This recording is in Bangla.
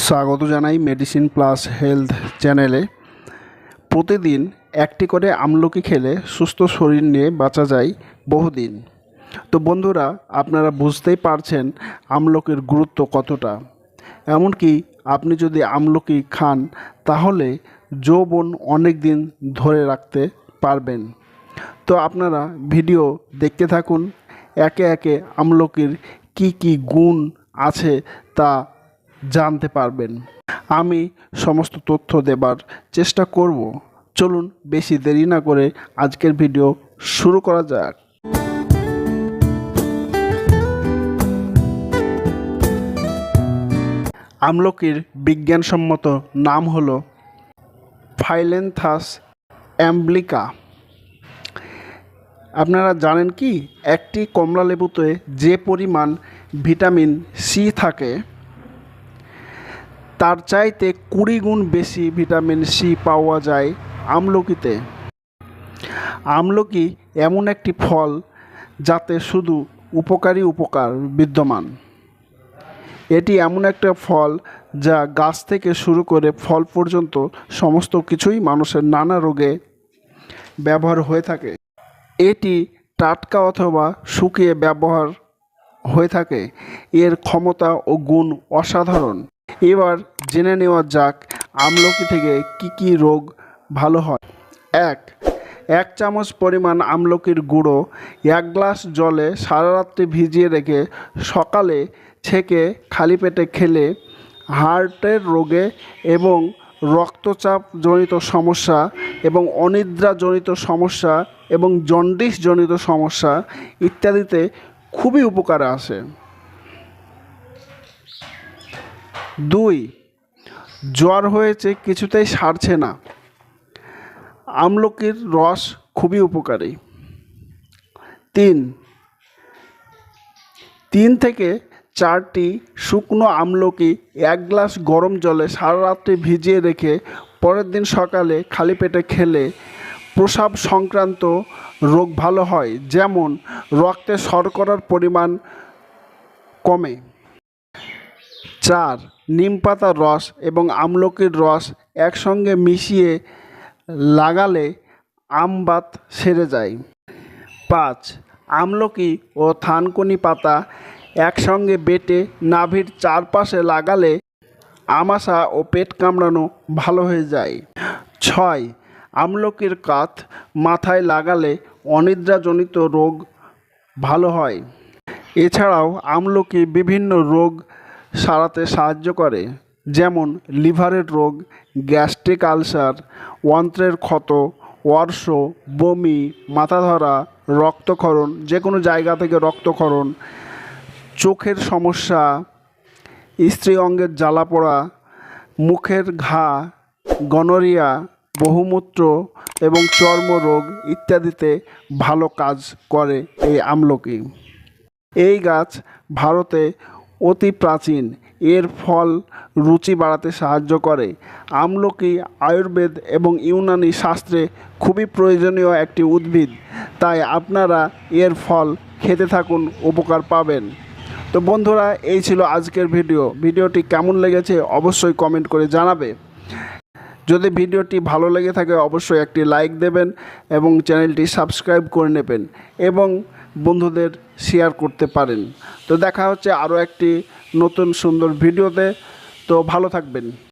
স্বাগত জানাই মেডিসিন প্লাস হেলথ চ্যানেলে প্রতিদিন একটি করে আমলকি খেলে সুস্থ শরীর নিয়ে বাঁচা যায় বহুদিন। তো বন্ধুরা, আপনারা বুঝতেই পারছেন আমলকির গুরুত্ব কতটা। এমনকি আপনি যদি আমলকি খান, তাহলে যৌবন অনেক দিন ধরে রাখতে পারবেন। তো আপনারা ভিডিও দেখতে থাকুন, একে একে আমলকির কি কি গুণ আছে তা জানতে পারবেন। আমি সমস্ত তথ্য দেবার চেষ্টা করব। চলুন বেশি দেরি না করে আজকের ভিডিও শুরু করা যাক। আমলকির বিজ্ঞানসম্মত নাম হল ফাইলেন্থাস অ্যাম্বলিকা। আপনারা জানেন কি? একটি কমলা লেবুতে যে পরিমাণ ভিটামিন সি থাকে তার চাইতে কুড়ি গুণ বেশি ভিটামিন সি পাওয়া যায় আমলকিতে। আমলকি এমন একটি ফল যাতে শুধু উপকারী উপকার বিদ্যমান। এটি এমন একটা ফল যা গাছ থেকে শুরু করে ফল পর্যন্ত সমস্ত কিছুই মানুষের নানা রোগে ব্যবহার হয়ে থাকে। এটি টাটকা অথবা শুকিয়ে ব্যবহার হয়ে থাকে। এর ক্ষমতা ও গুণ অসাধারণ। এবার জেনে নেওয়া যাক আমলকি থেকে কি কি রোগ ভালো হয়। এক এক চামচ পরিমাণ আমলকির গুঁড়ো এক গ্লাস জলে সারা রাত্রি ভিজিয়ে রেখে সকালে ছেঁকে খালি পেটে খেলে হার্টের রোগে এবং রক্তচাপজনিত সমস্যা এবং অনিদ্রাজনিত সমস্যা এবং জন্ডিসজনিত সমস্যা ইত্যাদিতে খুবই উপকারে আসে। দুই, জ্বর হয়েছে কিছুতেই সারছে না। আমলকির রস খুবই উপকারী। তিন তিন থেকে চারটি শুকনো আমলকি এক গ্লাস গরম জলে সারা রাত্রি ভিজিয়ে রেখে পরের দিন সকালে খালি পেটে খেলে প্রসাব সংক্রান্ত রোগ ভালো হয়, যেমন রক্তে শর্করার পরিমাণ কমে। চার, নিম পাতার রস এবং আমলকির রস একসঙ্গে মিশিয়ে লাগালে আমবাত সেরে যায়। পাঁচ, আমলকি ও থানকুনি পাতা একসঙ্গে বেটে নাভির চারপাশে লাগালে আমাশা ও পেট কামড়ানো ভালো হয়ে যায়। ছয়, আমলকির কাত মাথায় লাগালে অনিদ্রাজনিত রোগ ভালো হয়। এছাড়াও আমলকি বিভিন্ন রোগ সারাতে সাহায্য করে, যেমন লিভারের রোগ, গ্যাস্ট্রিক আলসার অন্ত্রের ক্ষত, অর্শ, বমি মাথা ধরা রক্তক্ষরণ যে কোনো জায়গা থেকে রক্তক্ষরণ, চোখের সমস্যা, স্ত্রী অঙ্গের জ্বালা পোড়া, মুখের ঘা, গনোরিয়া, বহুমূত্র এবং চর্মরোগ ইত্যাদিতে ভালো কাজ করে এই আমলকি। এই গাছ ভারতে অতি প্রাচীন। এর ফল রুচি বাড়াতে সাহায্য করে। আমলকি, আয়ুর্বেদ এবং ইউনানি শাস্ত্রে খুবই প্রয়োজনীয় একটি উদ্ভিদ। তাই আপনারা এর ফল খেতে থাকুন, উপকার পাবেন। তো বন্ধুরা, এই ছিল আজকের ভিডিও। ভিডিওটি কেমন লেগেছে অবশ্যই কমেন্ট করে জানাবে। যদি ভিডিওটি ভালো লেগে থাকে, অবশ্যই একটি লাইক দেবেন এবং চ্যানেলটি সাবস্ক্রাইব করে নেবেন এবং বন্ধুদের শেয়ার করতে পারেন। তো দেখা হচ্ছে আরও একটি নতুন সুন্দর ভিডিওতে। তো ভালো থাকবেন।